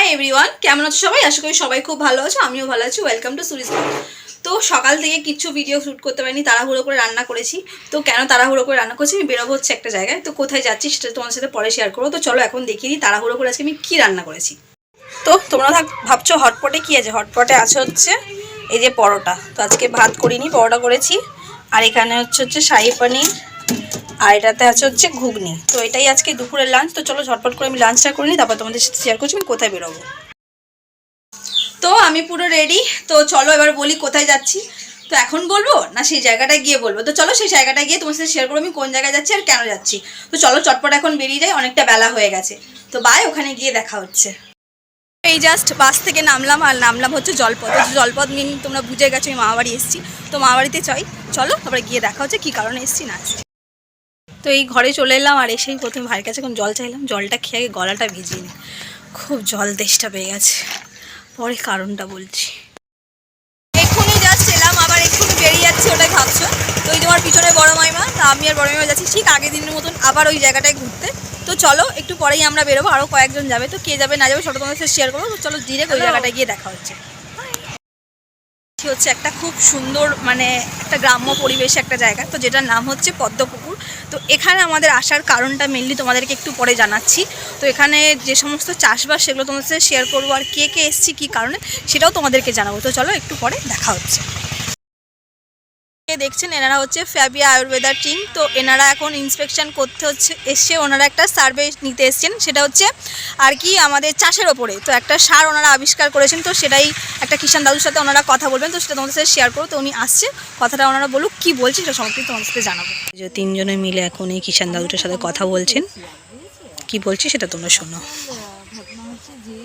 Hi everyone কেমন আছো সবাই? আশা করি সবাই খুব ভালো আছো, আমিও ভালো আছি। ওয়েলকাম টু সুরিস তো সকাল থেকে কিছু ভিডিও শ্যুট করতে পারিনি, তাড়াহুড়ো করে রান্না করেছি। তো কেন তাড়াহুড়ো করে রান্না করছি? আমি বেরোবো হচ্ছে একটা জায়গায়। তো কোথায় যাচ্ছি সেটা তোমার সাথে পরে শেয়ার করব। তো চলো এখন দেখিয়ে দিই তাড়াহুড়ো করে আজকে আমি কী রান্না করেছি। তো তোমরা থাক, ভাবছ হটপটে কী আছে? হটপটে আছে হচ্ছে এই যে পরোটা। তো আজকে ভাত করিনি, পরোটা করেছি। আর এখানে হচ্ছে হচ্ছে শাহি পনির। আর এটাতে আছে হচ্ছে ঘুগনি। তো এটাই আজকে দুপুরের লাঞ্চ তো চলো ঝটপট করে আমি লাঞ্চটা করে নিই, তারপর তোমাদের সাথে শেয়ার করছি আমি কোথায় বেরোবো। তো আমি পুরো রেডি তো চলো এবার বলি কোথায় যাচ্ছি। তো এখন বলব না সেই জায়গাটায় গিয়ে বলব? তো চলো সেই জায়গাটায় গিয়ে তোমার সাথে শেয়ার করব আমি কোন জায়গায় যাচ্ছি আর কেন যাচ্ছি। তো চলো চটপট এখন বেরিয়ে যাই, অনেকটা বেলা হয়ে গেছে। তো বাই ওখানে গিয়ে দেখা হচ্ছে। এই জাস্ট বাস থেকে নামলাম, আর নামলাম হচ্ছে জলপথ। জলপথ মিন তোমরা বুঝে গেছো, আমি মামাবাড়ি এসেছি। তো মামাবাড়িতে চাই চলো তারপরে গিয়ে দেখা হচ্ছে কী কারণে এসেছি না এসেছি। তো এই ঘরে চলে এলাম আর এসেই প্রথমে ভাইয়ের কাছে এখন জল চাইলাম। জলটা খেয়ে আগে গলাটা ভিজিয়ে নিই খুব জল দেশটা পেয়ে গেছে। পরে কারণটা বলছি। এক্ষুনি জাস্ট এলাম আবার এক্ষুনি বেরিয়ে যাচ্ছি ওটাই ভাবছ? তো ওই তোমার পিছনে বড় মাইমা তা আমি আর বড় মাইমা যাচ্ছি ঠিক আগের দিনের মতন আবার ওই জায়গাটায় ঘুরতে। তো চলো একটু পরেই আমরা বেরোবো আরও কয়েকজন যাবে। তো কে যাবে না যাবে সেটা তোমাদের সাথে শেয়ার করব। তো চলো ডিরেক্ট ওই জায়গাটায় গিয়ে দেখা হচ্ছে। হচ্ছে একটা খুব সুন্দর মানে একটা গ্রাম্য পরিবেশে একটা জায়গা। তো যেটার নাম হচ্ছে পদ্মপুকুর। তো এখানে আমাদের আসার কারণটা মেনলি তোমাদেরকে একটু পরে জানাচ্ছি। তো এখানে যে সমস্ত চাষবাস সেগুলো তোমাদের সাথে শেয়ার করব আর কে কে এসছি, কী কারণে, সেটাও তোমাদেরকে জানাব। তো চলো একটু পরে দেখা হচ্ছে। দেখছেন এনারা হচ্ছে ফ্যাবিয়া আয়ুর্বেদার টিম। তো এনারা এখন ইন্সপেকশন করতে হচ্ছে এসছে ওনারা একটা সার্ভে নিতে এসছেন সেটা হচ্ছে আর কি আমাদের চাষের ওপরে। তো একটা সার ওনারা আবিষ্কার করেছেন তো সেটাই একটা কিষান দাদুর সাথে ওনারা কথা বলবেন তো সেটা তোমাদের সাথে শেয়ার করো তো উনি আসছে কথাটা ওনারা বলুক কী বলছে সেটা সমস্ত তোমাদের সাথে জানাব। যে তিনজনে মিলে এখন এই কিষান দাদুটার সাথে কথা বলছেন কি বলছি সেটা তোমরা শোনো। ঘটনা হচ্ছে যে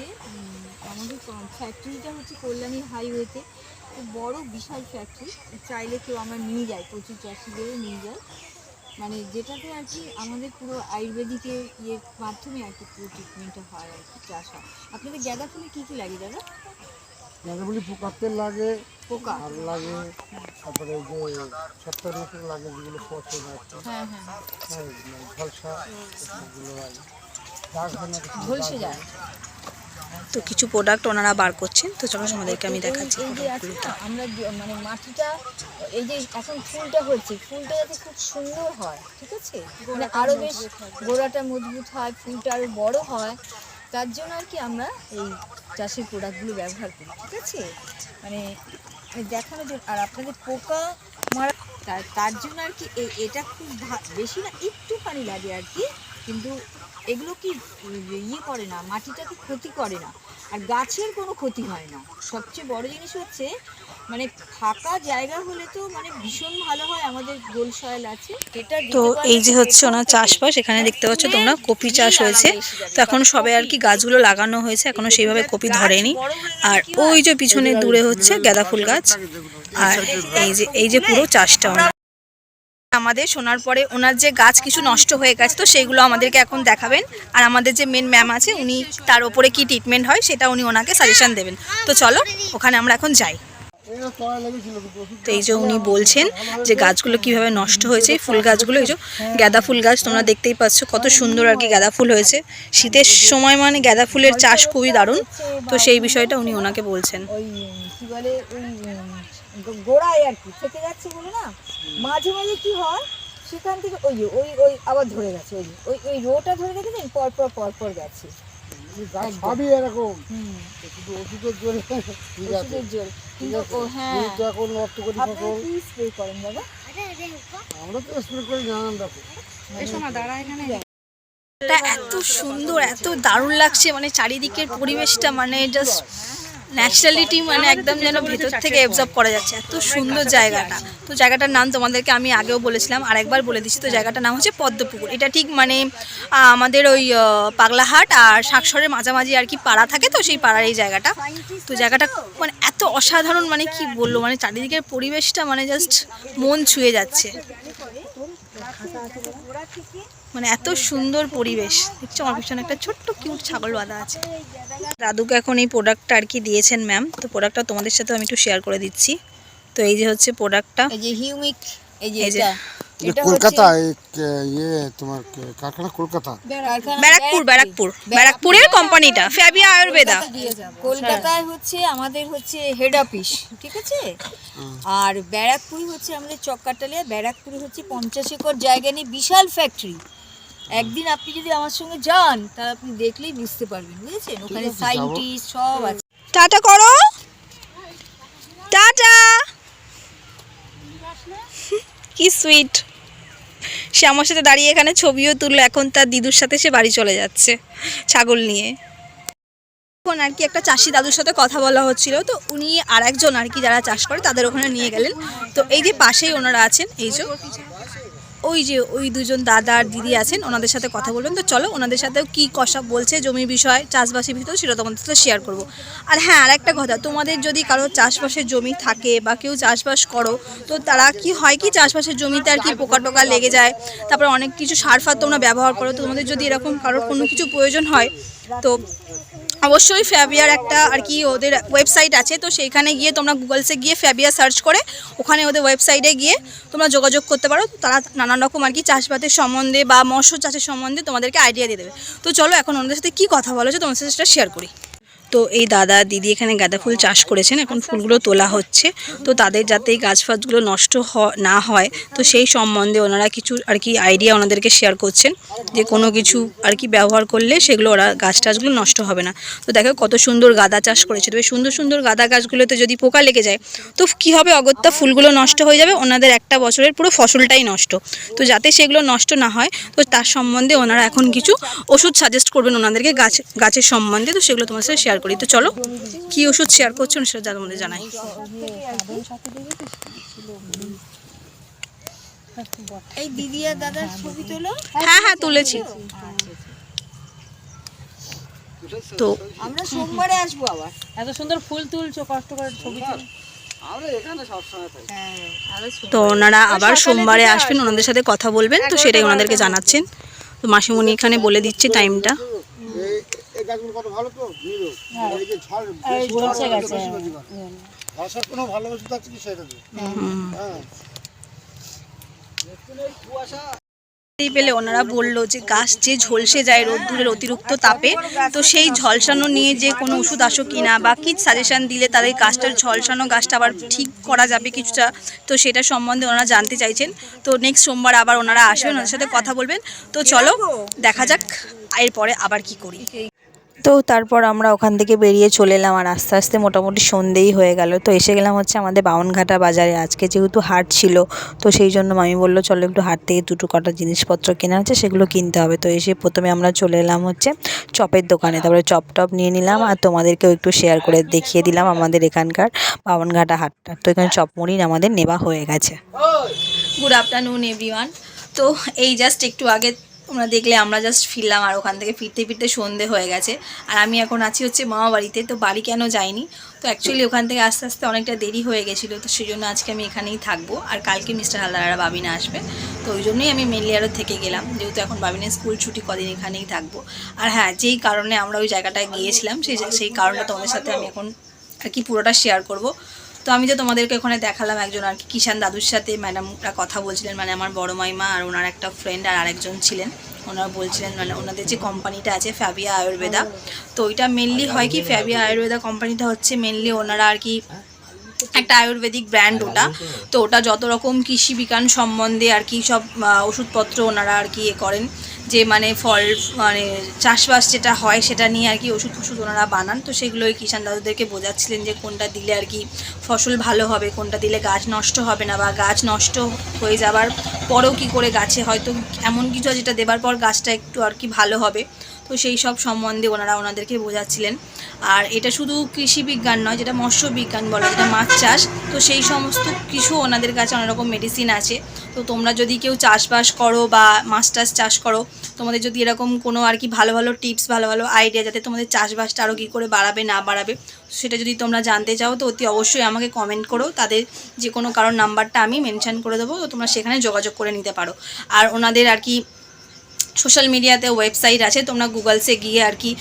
আমাদের ফ্যাক্টরিটা হচ্ছে কল্যাণী হাইওয়েতে বড় বিশাল ফ্যাক্টরি চাইলে কেউ আমরা নিয়ে যাই প্রচুর চাষিদেরও নিয়ে যাই। মানে যেটাতে আর কি আমাদের পুরো আয়ুর্বেদিকের ইয়ের মাধ্যমে আর কি পুরো ট্রিটমেন্টটা হয় আর কি চাষ হয়। আপনাদের গাঁদা ফুলে কী কী লাগে দাদা? গাঁদাগুলি পোকার তেল লাগে পোকা? আর লাগে তারপরে যে লাগে যেগুলো পচে হ্যাঁ হ্যাঁ। হ্যাঁ লাগে। ঝলসে যায়? তো কিছু প্রোডাক্ট ওনারা বার করছেন, তো চলো তোমাদেরকে আমি দেখাচ্ছি না আমরা মানে মাটিটা, এই যে এখন ফুলটা হচ্ছে ফুলটা যাতে খুব সুন্দর হয়, ঠিক আছে? মানে আরও বেশ গোড়াটা মজবুত হয়, ফুলটা আরও বড় হয়, তার জন্য আর কি আমরা এই চাষের প্রোডাক্টগুলো ব্যবহার করি, ঠিক আছে? মানে দেখানোর জন্য আর আপনাদের পোকা মারা, তার জন্য আর কি এটা খুব বেশি না একটু পানি লাগে আর কি, কিন্তু এগুলো কি ইয়ে করে না মাটিটাকে ক্ষতি করে না? আর গাছের কোনো ক্ষতি হয় না। সবচেয়ে বড় জিনিস হচ্ছে মানে ফাঁকা জায়গা হলে তো মানে ভীষণ ভালো হয় আমাদের গোল সয়েল আছে। এটা তো এই যে হচ্ছে ওনার চাষবাস এখানে দেখতে পাচ্ছ তোমরা কপি চাষ হয়েছে। তো এখন সবে আর কি গাছগুলো লাগানো হয়েছে এখনও সেইভাবে কপি ধরেনি। আর ওই যে পিছনে দূরে হচ্ছে গাঁদা ফুল গাছ। আর এই যে এই যে পুরো চাষটা আমাদের, শোনার পরে ওনার যে গাছ কিছু নষ্ট হয়ে গেছে, তো সেইগুলো আমাদেরকে এখন দেখাবেন। আর আমাদের যে মেন ম্যাম আছে, উনি তার ওপরে কি ট্রিটমেন্ট হয়, সেটা উনি ওনাকে সাজেশন দেবেন। তো চলো, ওখানে আমরা এখন যাই। তো এই যে উনি বলছেন যে গাছগুলো কীভাবে নষ্ট হয়েছে ফুল গাছগুলো, এই যে গাঁদা ফুল গাছ, তোমরা দেখতেই পাচ্ছ কত সুন্দর আর কি গাঁদা ফুল হয়েছে। শীতের সময় মানে গাঁদা ফুলের চাষ খুবই দারুণ। তো সেই বিষয়টা উনি ওনাকে বলছেন। গোড়ায় আর কি থেকে যাচ্ছে বলে না? মাঝে মাঝে কি হয় সেখান থেকে ওই যে, ওই ওই আবার ধরে গেছে ওই যে, ওই ওই রোটা ধরে রেখেছেন পর পর পর পর গেছে গাছ সবই এরকম। শুধু ওষুধের ঠিক আছে। কিন্তু হ্যাঁ। এখন নষ্ট করি ফসল। কি স্প্রে করেন দাদা? আমরা তো স্প্রে করি নানান রকম। এটা এত সুন্দর এত দারুণ লাগছে মানে চারিদিকের পরিবেশটা মানে জাস্ট ন্যাচারালিটি মানে একদম যেন ভেতর থেকে অবজার্ভ করা যাচ্ছে। এত সুন্দর জায়গাটা। তো জায়গাটার নাম তোমাদেরকে আমি আগেও বলেছিলাম আর একবার বলে দিচ্ছি। তো জায়গাটার নাম হচ্ছে পদ্মপুকুর। এটা ঠিক মানে আমাদের ওই পাগলাহাট আর শাকসরের মাঝামাঝি আর কি পাড়া থাকে তো সেই পাড়ার এই জায়গাটা। তো জায়গাটা মানে এত অসাধারণ মানে কি বলল মানে চারিদিকের পরিবেশটা মানে জাস্ট মন ছুঁয়ে যাচ্ছে। মানে এত সুন্দর পরিবেশ। দেখছ আমার পিছনে একটা ছোট্ট কিউট ছাগল বাঁধা আছে। দাদুকে এখন এই প্রোডাক্টটা আর কি দিয়েছেন ম্যাম তো প্রোডাক্টটা তোমাদের সাথে আমি একটু শেয়ার করে দিচ্ছি। তো এই যে হচ্ছে প্রোডাক্টটা এই যে হিউমিক এই যে এটা। কলকাতা ইয়ে তোমার কারখানা কলকাতা। ব্যারাকপুর ব্যারাকপুর। ব্যারাকপুরের কোম্পানিটা ফ্যাবিয়া আয়ুর্বেদা কলকাতায় হচ্ছে আমাদের হচ্ছে হেড অফিস ঠিক আছে? আর ব্যারাকপুর হচ্ছে আমাদের চক্কাটালিয়া ব্যারাকপুরে হচ্ছে পঞ্চাশ একর জায়গা নিয়ে বিশাল ফ্যাক্টরি একদিন আপনি যদি আমার সঙ্গে যান তাহলে আপনি দেখলেই বুঝতে পারবেন বুঝেছেন? ওখানে সাইন্টিস্ট সব আছে। টাটা করো। টাটা। কি সুইট। সে আমার সাথে দাঁড়িয়ে এখানে ছবিও তুললো এখন তার দিদুর সাথে সে বাড়ি চলে যাচ্ছে ছাগল নিয়ে। এখন আর কি একটা চাষি দাদুর সাথে কথা বলা হচ্ছিল তো উনি আর একজন আর কি যারা চাষ করে তাদের ওখানে নিয়ে গেলেন। তো এই যে পাশেই ওনারা আছেন এই যে। ওই যে ওই দুজন দাদা আর দিদি আছেন, ওনাদের সাথে কথা বলবেন। তো চলো ওনাদের সাথেও কি কষা বলছে, জমি বিষয়, চাষবাসের ভিতর সেটা তোমাদের সাথে শেয়ার করব। আর হ্যাঁ আর একটা কথা, তোমাদের যদি কারও চাষবাসের জমি থাকে বা কেউ চাষবাস করো, তো তারা কি হয় কি, চাষবাসের জমিতে আর কি পোকা টোকা লেগে যায়, তারপর অনেক কিছু সার ফার তোমরা ব্যবহার করো তোমাদের যদি এরকম কারোর কোনো কিছু প্রয়োজন হয়, তো অবশ্যই ফ্যাবিয়ার একটা আর কি ওদের ওয়েবসাইট আছে, তো সেইখানে গিয়ে তোমরা গুগলসে গিয়ে ফ্যাবিয়া সার্চ করে, ওখানে ওদের ওয়েবসাইটে গিয়ে তোমরা যোগাযোগ করতে পারো তারা নানান রকম আর কি চাষবাসের সম্বন্ধে বা মৎস্য চাষের সম্বন্ধে তোমাদেরকে আইডিয়া দিয়ে দেবে। তো চলো এখন ওনাদের সাথে কী কথা বলো যে তোমাদের সাথে সেটা শেয়ার করি। তো এই দাদা দিদি এখানে গাঁদা ফুল চাষ করেছেন, এখন ফুলগুলো তোলা হচ্ছে। তো তাদের যাতে এই গাছ ফাছগুলো নষ্ট না হয়, তো সেই সম্বন্ধে ওনারা কিছু আর কি আইডিয়া ওনাদেরকে শেয়ার করছেন যে কোনো কিছু আর কি ব্যবহার করলে সেগুলো ওরা গাছ টাছগুলো নষ্ট হবে না। তো দেখো কত সুন্দর গাঁদা চাষ করেছে। তবে সুন্দর সুন্দর গাঁদা গাছগুলোতে যদি পোকা লেগে যায়, তো কি হবে? অগত্যা ফুলগুলো নষ্ট হয়ে যাবে, ওনাদের একটা বছরের পুরো ফসলটাই নষ্ট। তো যাতে সেগুলো নষ্ট না হয়, তো তার সম্বন্ধে ওনারা এখন কিছু ওষুধ সাজেস্ট করবেন ওনাদেরকে গাছ, গাছের সম্বন্ধে। তো সেগুলো তোমার সাথে শেয়ার করি। তো চলো কি ওষুধ শেয়ার করছ সেটা তোমাদের জানাই। এই দিদি আর দাদার ছবি তোলো? হ্যাঁ হ্যাঁ তুলেছি। তো আমরা সোমবারে আসব আবার। এত সুন্দর ফুল তুলছো কষ্ট করে ছবি তো ওনারা আবার সোমবারে আসবেন ওনাদের সাথে কথা বলবেন তো সেটাই ওনাদেরকে জানাচ্ছেন। তো মাসিমণি এখানে বলে দিচ্ছে টাইমটা গাছগুলো কত ভালো তো? নিরো। এই যে ঝাড় ঝলসে গেছে। ভাষার কোনো ভালো ওষুধ আছে কি সেটা হ্যাঁ। এই পেলে ওনারা বলল যে গাছ যে ঝলসে যায় রোদ্দুরের অতিরিক্ত তাপে তো সেই ঝলসানো নিয়ে যে কোনো ওষুধ আসো কিনা বা কি সাজেশন দিলে তাদের গাছটার ঝলসানো গাছটা আবার ঠিক করা যাবে কিছুটা তো সেটা সম্বন্ধে ওনারা জানতে চাইছেন। তো নেক্সট সোমবার আবার ওনারা আসবেন ওনাদের সাথে কথা বলবেন। তো চলো দেখা যাক এরপরে আবার কি করি। তো তারপর আমরা ওখান থেকে বেরিয়ে চলে এলাম আর আস্তে আস্তে মোটামুটি সন্ধেই হয়ে গেল। তো এসে গেলাম হচ্ছে আমাদের বামনঘাটা বাজারে। আজকে যেহেতু হাট ছিল, তো সেই জন্য মামি বলল, চলো একটু হাট থেকে দুটো কটা জিনিসপত্র কেনা আছে, সেগুলো কিনতে হবে। তো এসে প্রথমে আমরা চলে এলাম হচ্ছে চপের দোকানে। তারপরে চপ টপ নিয়ে নিলাম আর তোমাদেরকেও একটু শেয়ার করে দেখিয়ে দিলাম আমাদের এখানকার বামনঘাটা হাটটা। তো এখানে চপ মুড়ি আমাদের নেওয়া হয়ে গেছে। গুড আফটারনুন এভরিওয়ান তো এই জাস্ট একটু আগে তোমরা দেখলে আমরা জাস্ট ফিরলাম আর ওখান থেকে ফিরতে ফিরতে সন্ধে হয়ে গেছে। আর আমি এখন আছি হচ্ছে মামা বাড়িতে, তো বাড়ি কেন যাইনি? তো অ্যাকচুয়ালি ওখান থেকে আস্তে আস্তে অনেকটা দেরি হয়ে গেছিল, তো সেই জন্য আজকে আমি এখানেই থাকব। আর কালকে মিস্টার হালদার বাবিনা আসবে, তো ওই জন্যই আমি মেনলি আরও থেকে গেলাম, যেহেতু এখন বাবিনের স্কুল ছুটি কদিন এখানেই থাকব। আর হ্যাঁ যেই কারণে আমরা ওই জায়গাটায় গিয়েছিলাম, সেই সেই কারণটা তোমাদের সাথে আমি এখন আর কি পুরোটা শেয়ার করব। তো আমি যে তোমাদেরকে ওখানে দেখালাম একজন আর কি কিষান দাদুর সাথে ম্যাডামরা কথা বলছিলেন মানে আমার বড় মাইমা আর ওনার একটা ফ্রেন্ড আর আরেকজন ছিলেন। ওনারা বলছিলেন মানে ওনাদের যে কোম্পানিটা আছে ফ্যাবিয়া আয়ুর্বেদা তো ওইটা মেনলি হয় কি ফ্যাবিয়া আয়ুর্বেদা কোম্পানিটা হচ্ছে মেনলি ওনারা আর কি একটা আয়ুর্বেদিক ব্র্যান্ড ওটা। তো ওটা যত রকম কৃষি বিজ্ঞান সম্বন্ধে আর কি সব ওষুধপত্র ওনারা আর কি এ করেন। যে মানে ফল মানে চাষবাস যেটা হয় সেটা নিয়ে আর কি ওষুধ ফষুধ ওনারা বানান। তো সেগুলো ওই কিষান দাদুদেরকে বোঝাচ্ছিলেন যে কোনটা দিলে আর কি ফসল ভালো হবে, কোনটা দিলে গাছ নষ্ট হবে না বা গাছ নষ্ট হয়ে যাবার পরেও কি করে গাছে হয়তো এমন কিছু যেটা দেবার পর গাছটা একটু আর কি ভালো হবে। তো সেই সব সম্বন্ধে ওনারা ওনাদেরকে বোঝাচ্ছিলেন। আর এটা শুধু কৃষি বিজ্ঞান নয়, যেটা মৎস্য বিজ্ঞান বলে, যেটা মাছ চাষ, তো সেই সমস্ত কিছু ওনাদের কাছে অনেক রকম মেডিসিন আছে। তো তোমরা যদি কেউ চাষবাস করো বা মাছ চাষ করো, তোমাদের যদি এরকম কোনো আর কি ভালো ভালো টিপস ভালো ভালো আইডিয়া যাতে তোমাদের চাষবাসটা আরও কী করে বাড়াবে, না বাড়াবে, সেটা যদি তোমরা জানতে চাও, তো অতি অবশ্যই আমাকে কমেন্ট করো। তাদের যে কোনো কারোর নাম্বারটা আমি মেনশান করে দেবো, তো তোমরা সেখানে যোগাযোগ করে নিতে পারো। আর ওনাদের আর কি সোশ্যাল মিডিয়াতে ওয়েবসাইট আছে, তোমরা গুগলসে গিয়ে আর কি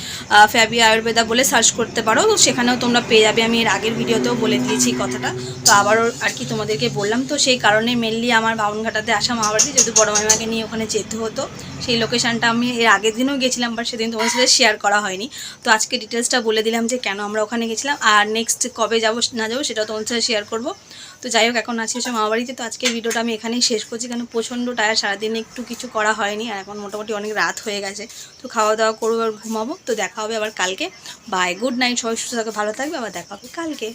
ফ্যাবি আয়ুর্বেদা বলে সার্চ করতে পারো। তো সেখানেও তোমরা পেয়ে যাবে। আমি এর আগের ভিডিওতেও বলে দিয়েছি কথাটা। তো আবারও আর কি তোমাদেরকে বললাম। তো সেই কারণে মেনলি আমার বাউনঘাটাতে আসা মামাবাড়ি, যেহেতু বড় মামাকে নিয়ে ওখানে যেতে হতো, সেই লোকেশানটা আমি এর আগের দিনও গেছিলাম বাট সেদিন তোমার সাথে শেয়ার করা হয়নি। তো আজকে ডিটেলসটা বলে দিলাম যে কেন আমরা ওখানে গেছিলাম, আর নেক্সট কবে যাব না যাব সেটাও তোমার সাথে শেয়ার করব। তো যাই হোক, এখন আছি হচ্ছে মামাবাড়িতে। তো আজকে ভিডিওটা আমি এখানেই শেষ করছি কারণ প্রচণ্ড টায়ার সারাদিন একটু কিছু করা হয়নি, আর এখন মোটামুটি অনেক রাত হয়ে গেছে। তো খাওয়া দাওয়া করব আর ঘুমাবো। তো দেখা হবে আবার কালকে। বাই গুড নাইট সবাই সুস্থ থাকে, ভালো থাকবে, আবার দেখা হবে কালকে।